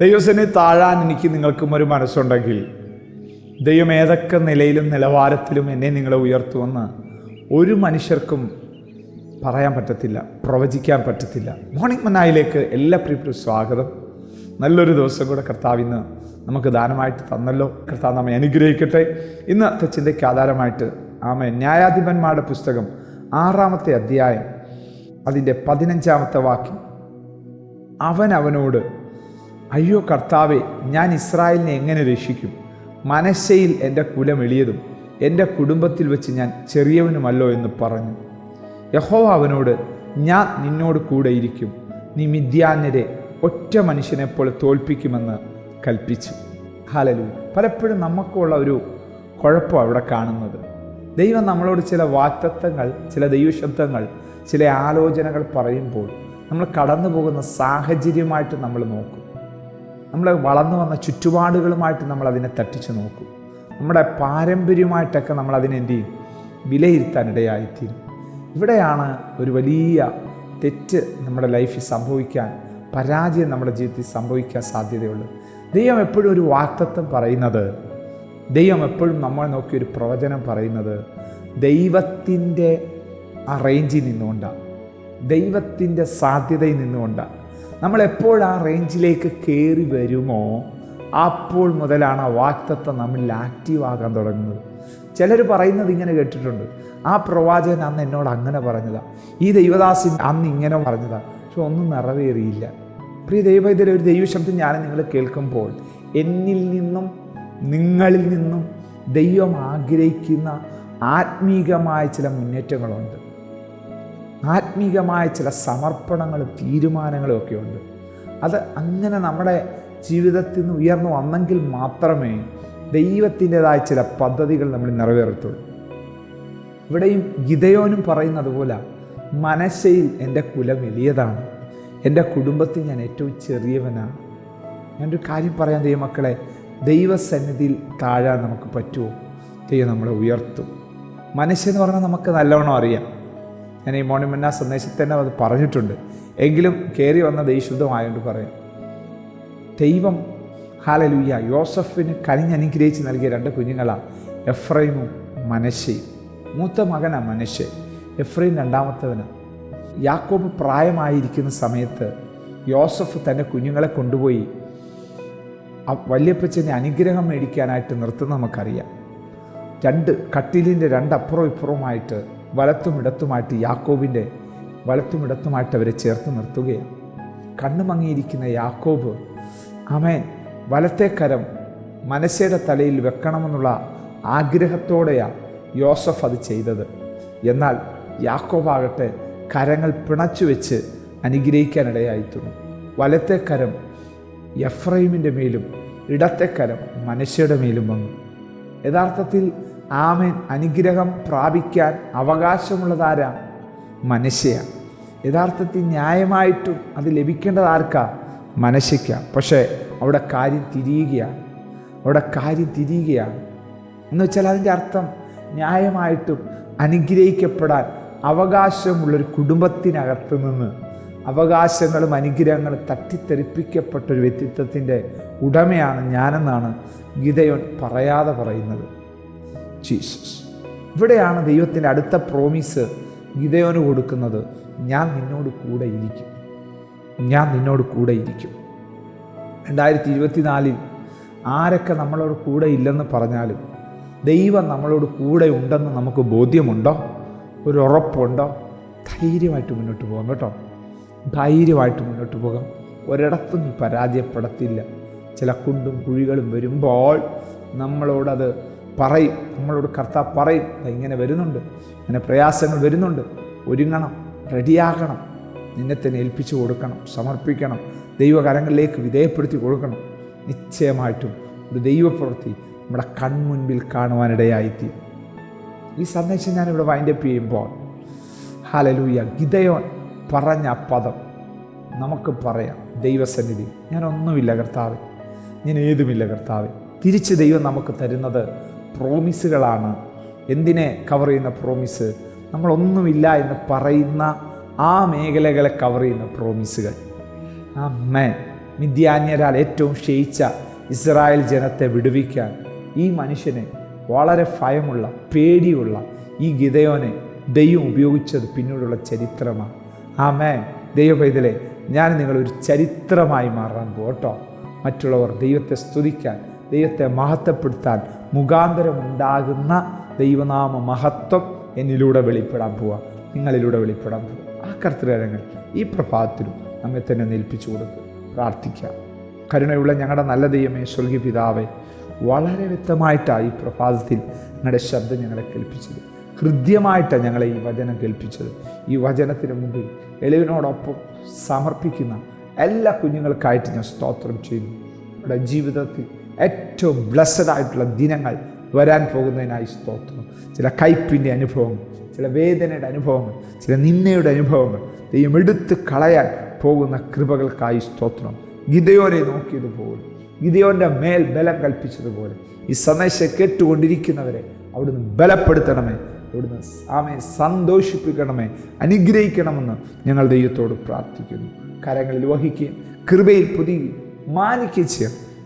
ദൈവസനെ താഴാൻ എനിക്ക് നിങ്ങൾക്കും ഒരു മനസ്സുണ്ടെങ്കിൽ ദൈവം ഏതൊക്കെ നിലയിലും നിലവാരത്തിലും എന്നെ നിങ്ങളെ ഉയർത്തുമെന്ന് ഒരു മനുഷ്യർക്കും പറയാൻ പറ്റത്തില്ല പ്രവചിക്കാൻ പറ്റത്തില്ല. മോർണിംഗ് മനായിലേക്ക് എല്ലാ പ്രിയപ്പെട്ട സ്വാഗതം. നല്ലൊരു ദിവസം കൂടെ കർത്താവിന്ന് നമുക്ക് ദാനമായിട്ട് തന്നല്ലോ. കർത്താവ് നമ്മെ അനുഗ്രഹിക്കട്ടെ. ഇന്നത്തെ ചിന്തയ്ക്ക് ആധാരമായിട്ട് ആമ ന്യായാധിപന്മാരുടെ പുസ്തകം ആറാമത്തെ അധ്യായം അതിന്റെ പതിനഞ്ചാമത്തെ വാക്യം. അവൻ അവനോട് അയ്യോ കർത്താവെ ഞാൻ ഇസ്രായേലിനെ എങ്ങനെ രക്ഷിക്കും? മനശ്ശയിൽ എന്റെ കുലം എളിയതും എന്റെ കുടുംബത്തിൽ വെച്ച് ഞാൻ ചെറിയവനുമല്ലോ എന്ന് പറഞ്ഞു. യഹോവ അവനോട് ഞാൻ നിന്നോട് കൂടെ ഇരിക്കും. നീ മിഥ്യാന്യരെ ഒറ്റ മനുഷ്യനെപ്പോലെ തോൽപ്പിക്കുമെന്ന് കൽപ്പിച്ചു. ഹാലലു പലപ്പോഴും നമുക്കുള്ള ഒരു കുഴപ്പം അവിടെ കാണുന്നത്. ദൈവം നമ്മളോട് ചില വാക്തത്വങ്ങൾ ചില ദൈവശബ്ദങ്ങൾ ചില ആലോചനകൾ പറയുമ്പോൾ നമ്മൾ കടന്നു പോകുന്ന സാഹചര്യമായിട്ട് നമ്മൾ നോക്കും. നമ്മൾ വളർന്നു വന്ന ചുറ്റുപാടുകളുമായിട്ട് നമ്മൾ അതിനെ തട്ടിച്ചു നോക്കും. നമ്മുടെ പാരമ്പര്യമായിട്ടൊക്കെ നമ്മൾ അതിനെ എന്ത് ചെയ്യും? വിലയിരുത്താനിടയായിത്തീരും. ഇവിടെയാണ് ഒരു വലിയ തെറ്റ് നമ്മുടെ ലൈഫിൽ സംഭവിക്കാൻ പരാജയം നമ്മുടെ ജീവിതത്തിൽ സംഭവിക്കാൻ സാധ്യതയുള്ളത്. ദൈവം എപ്പോഴും ഒരു വാക്തത്വം പറയുന്നത് ദൈവം എപ്പോഴും നമ്മൾ നോക്കി ഒരു പ്രവചനം പറയുന്നത് ദൈവത്തിന്റെ ആ റേഞ്ചിൽ നിന്നുകൊണ്ടാണ്. ദൈവത്തിന്റെ സാധ്യതയിൽ നിന്നുകൊണ്ടാണ്. നമ്മൾ എപ്പോൾ ആ റേഞ്ചിലേക്ക് കയറി വരുമോ? അപ്പോൾ മുതലാണ് ആ വാക്തത്വം നമ്മളിൽ ആക്റ്റീവ് ആകാൻ തുടങ്ങുന്നത്. ചിലർ പറയുന്നത് ഇങ്ങനെ കേട്ടിട്ടുണ്ട്. ആ പ്രവാചകൻ അന്ന് എന്നോട് അങ്ങനെ പറഞ്ഞതാ. ഈ ദൈവദാസൻ അന്ന് ഇങ്ങനെ പറഞ്ഞതാ. പക്ഷെ ഒന്നും നിറവേറിയില്ല. പ്രിയ ദൈവത്തിന്റെ ഒരു ദൈവശബ്ദം ഞാൻ നിങ്ങൾ കേൾക്കുമ്പോൾ എന്നിൽ നിന്നും നിങ്ങളിൽ നിന്നും ദൈവം ആഗ്രഹിക്കുന്ന ആത്മീകമായ ചില മുന്നേറ്റങ്ങളുണ്ട്. ആത്മീകമായ ചില സമർപ്പണങ്ങളും തീരുമാനങ്ങളും ഒക്കെ ഉണ്ട്. അത് അങ്ങനെ നമ്മുടെ ജീവിതത്തിൽ നിന്ന് ഉയർന്നു വന്നെങ്കിൽ മാത്രമേ ദൈവത്തിന്റെതായ ചില പദ്ധതികൾ നമ്മൾ നിറവേറത്തുള്ളൂ. ഇവിടെയും ഗിതയോനും പറയുന്നത് പോലെ മനസ്സയിൽ എന്റെ കുലം വലിയതാണ് എന്റെ കുടുംബത്തിൽ ഞാൻ ഏറ്റവും ചെറിയവനാണ്. ഞാനൊരു കാര്യം പറയാൻ ദൈവമക്കളെ ദൈവസന്നിധിയിൽ താഴാൻ നമുക്ക് പറ്റുമോ? ദൈവം നമ്മളെ ഉയർത്തും. മനസ്സെന്ന് പറഞ്ഞാൽ നമുക്ക് നല്ലവണ്ണം അറിയാം. ഞാൻ ഈ മോണിമന്ന സന്ദേശത്തിൽ തന്നെ അത് പറഞ്ഞിട്ടുണ്ട്. എങ്കിലും കയറി വന്ന ദൈശുദ്ധമായതുകൊണ്ട് പറയാം. ദൈവം ഹാലലുയ്യ യോസഫിന് കനിഞ്ഞനുഗ്രഹിച്ച് നൽകിയ രണ്ട് കുഞ്ഞുങ്ങളാണ് എഫ്രൈമും മനശ്ശയും. മൂത്ത മകനാണ് മനശ്ശെ. എഫ്രൈം രണ്ടാമത്തവന്. യാക്കോബ് പ്രായമായിരിക്കുന്ന സമയത്ത് യോസഫ് തന്റെ കുഞ്ഞുങ്ങളെ കൊണ്ടുപോയി വല്യപ്പച്ചന്റെ അനുഗ്രഹം മേടിക്കാനായിട്ട് നിർത്തുന്ന നമുക്കറിയാം. രണ്ട് കട്ടിലിന്റെ രണ്ടപ്പുറം ഇപ്പുറവുമായിട്ട് വലത്തും ഇടത്തുമായിട്ട് യാക്കോബിന്റെ വലത്തുമിടത്തുമായിട്ട് അവരെ ചേർത്ത് നിർത്തുകയാണ്. കണ്ണു മങ്ങിയിരിക്കുന്ന യാക്കോബ് ആമേൻ. വലത്തെ കരം മനസ്സയുടെ തലയിൽ വെക്കണമെന്നുള്ള ആഗ്രഹത്തോടെയാണ് യോസഫ് അത് ചെയ്തത്. എന്നാൽ യാക്കോബാകട്ടെ കരങ്ങൾ പിണച്ചു വെച്ച് അനുഗ്രഹിക്കാനിടയായിത്തുന്നു വലത്തെ കരം എഫ്രൈമിന്റെ മേലും ഇടത്തെ കരം മനുഷ്യയുടെ മേലും വന്നു. യഥാർത്ഥത്തിൽ ആമേൻ അനുഗ്രഹം പ്രാപിക്കാൻ അവകാശമുള്ളതാരാ മനുഷ്യയാണ് യഥാർത്ഥത്തിൽ ന്യായമായിട്ടും അത് ലഭിക്കേണ്ടത് ആർക്കാ? മനസ്സിക്കാം പക്ഷേ അവിടെ കാര്യം തിരിയുകയാണ് അവിടെ കാര്യം തിരിയുകയാണ് എന്ന് വെച്ചാൽ അതിന്റെ അർത്ഥം ന്യായമായിട്ടും അനുഗ്രഹിക്കപ്പെടാൻ അവകാശമുള്ളൊരു കുടുംബത്തിനകത്ത് നിന്ന് അവകാശങ്ങളും അനുഗ്രഹങ്ങളും തട്ടിത്തെറിപ്പിക്കപ്പെട്ട ഒരു വ്യക്തിത്വത്തിന്റെ ഉടമയാണ് ഞാനെന്നാണ് ഗീതയോൻ പറയാതെ പറയുന്നത്. ജീസസ്. ഇവിടെയാണ് ദൈവത്തിന്റെ അടുത്ത പ്രോമിസ് ഗീതയോന് കൊടുക്കുന്നത്. ഞാൻ നിന്നോട് കൂടെ ഇരിക്കും. ഞാൻ നിന്നോട് കൂടെ ഇരിക്കും. രണ്ടായിരത്തി ഇരുപത്തിനാലിൽ ആരൊക്കെ നമ്മളോട് കൂടെ ഇല്ലെന്ന് പറഞ്ഞാലും ദൈവം നമ്മളോട് കൂടെ ഉണ്ടെന്ന് നമുക്ക് ബോധ്യമുണ്ടോ? ഒരു ഉറപ്പുണ്ടോ? ധൈര്യമായിട്ട് മുന്നോട്ട് പോകാം കേട്ടോ. ധൈര്യമായിട്ട് മുന്നോട്ട് പോകാം. ഒരിടത്തും പരാജയപ്പെടത്തില്ല. ചില കുണ്ടും കുഴികളും വരുമ്പോൾ നമ്മളോടത് പറയും. നമ്മളോട് കർത്താവ് പറയും. "ദാ ഇങ്ങനെ വരുന്നുണ്ട്. ഇങ്ങനെ പ്രയാസങ്ങൾ വരുന്നുണ്ട്. ഒരുങ്ങണം. റെഡിയാകണം. നിന്നെ തന്നെ ഏൽപ്പിച്ചു കൊടുക്കണം. സമർപ്പിക്കണം. ദൈവകരങ്ങളിലേക്ക് വിധേയപ്പെടുത്തി കൊടുക്കണം. നിശ്ചയമായിട്ടും ഒരു ദൈവപ്രവൃത്തി നമ്മുടെ കൺമുൻപിൽ കാണുവാനിടയായിത്തീരും. ഈ സന്ദേശം ഞാനിവിടെ വൈൻഡപ്പ് ചെയ്യുമ്പോൾ ഹാലലൂയ ഗിതയോൻ പറഞ്ഞ പദം നമുക്ക് പറയാം. ദൈവസന്നിധി ഞാനൊന്നുമില്ല കർത്താവ്. ഞാൻ ഏതുമില്ല കർത്താവ്. തിരിച്ച് ദൈവം നമുക്ക് തരുന്നത് പ്രോമിസുകളാണ്. എന്തിനെ കവർ ചെയ്യുന്ന പ്രോമിസ്? നമ്മളൊന്നുമില്ല എന്ന് പറയുന്ന ആ മേഖലകളെ കവർ ചെയ്യുന്ന പ്രോമിസുകൾ. ആ മേൻ മിഥ്യാന്യരാൽ ഏറ്റവും ക്ഷയിച്ച ഇസ്രായേൽ ജനത്തെ വിടുവിക്കാൻ ഈ മനുഷ്യനെ വളരെ ഭയമുള്ള പേടിയുള്ള ഈ ഗിതയോനെ ദൈവം ഉപയോഗിച്ചത് പിന്നീടുള്ള ചരിത്രമാണ്. ആമേ ദൈവപൈതലെ ഞാൻ നിങ്ങളൊരു ചരിത്രമായി മാറാൻ പോട്ടോ മറ്റുള്ളവർ ദൈവത്തെ സ്തുതിക്കാൻ ദൈവത്തെ മഹത്വപ്പെടുത്താൻ മുഖാന്തരമുണ്ടാകുന്ന ദൈവനാമ മഹത്വം എന്നിലൂടെ വെളിപ്പെടാൻ പോവാം. നിങ്ങളിലൂടെ വെളിപ്പെടാൻ പോവുക ആ കർത്തരങ്ങൾ ഈ പ്രഭാതത്തിലും നമ്മെ തന്നെ നേൽപ്പിച്ചു കൊടുക്കും. പ്രാർത്ഥിക്കാം. കരുണയുള്ള ഞങ്ങളുടെ നല്ല ദൈവമേ സ്വർഗി പിതാവേ വളരെ വ്യക്തമായിട്ടാണ് ഈ പ്രഭാതത്തിൽ ഞങ്ങളുടെ ശബ്ദം ഞങ്ങളെ കേൾപ്പിച്ചത്. ഹൃദ്യമായിട്ടാണ് ഞങ്ങളെ ഈ വചനം കേൾപ്പിച്ചത്. ഈ വചനത്തിന് മുമ്പിൽ എളിവിനോടൊപ്പം സമർപ്പിക്കുന്ന എല്ലാ കുഞ്ഞുങ്ങൾക്കായിട്ട് ഞാൻ സ്തോത്രം ചെയ്യുന്നു. നമ്മുടെ ജീവിതത്തിൽ ഏറ്റവും ബ്ലസ്സഡ് ആയിട്ടുള്ള ദിനങ്ങൾ വരാൻ പോകുന്നതിനായി സ്തോത്രം. ചില കയ്പിന്റെ അനുഭവങ്ങൾ ചില വേദനയുടെ അനുഭവങ്ങൾ ചില നിന്നയുടെ അനുഭവങ്ങൾ ദൈവം എടുത്ത് കളയാൻ പോകുന്ന കൃപകൾക്കായി സ്തോത്രം. ഗിതയോനെ നോക്കിയതുപോലെ ഗിതയോന്റെ മേൽ ബലം കൽപ്പിച്ചതുപോലെ ഈ സന്ദേശം കേട്ടുകൊണ്ടിരിക്കുന്നവരെ അവിടുന്ന് ബലപ്പെടുത്തണമേ അവിടുന്ന് ആമെ സന്തോഷിപ്പിക്കണമേ അനുഗ്രഹിക്കണമെന്ന് ഞങ്ങൾ ദൈവത്തോട് പ്രാർത്ഥിക്കുന്നു. കരങ്ങളിൽ വഹിക്കുകയും കൃപയിൽ പുതിയ മാനിക്കുകയും ചെയ്യാം.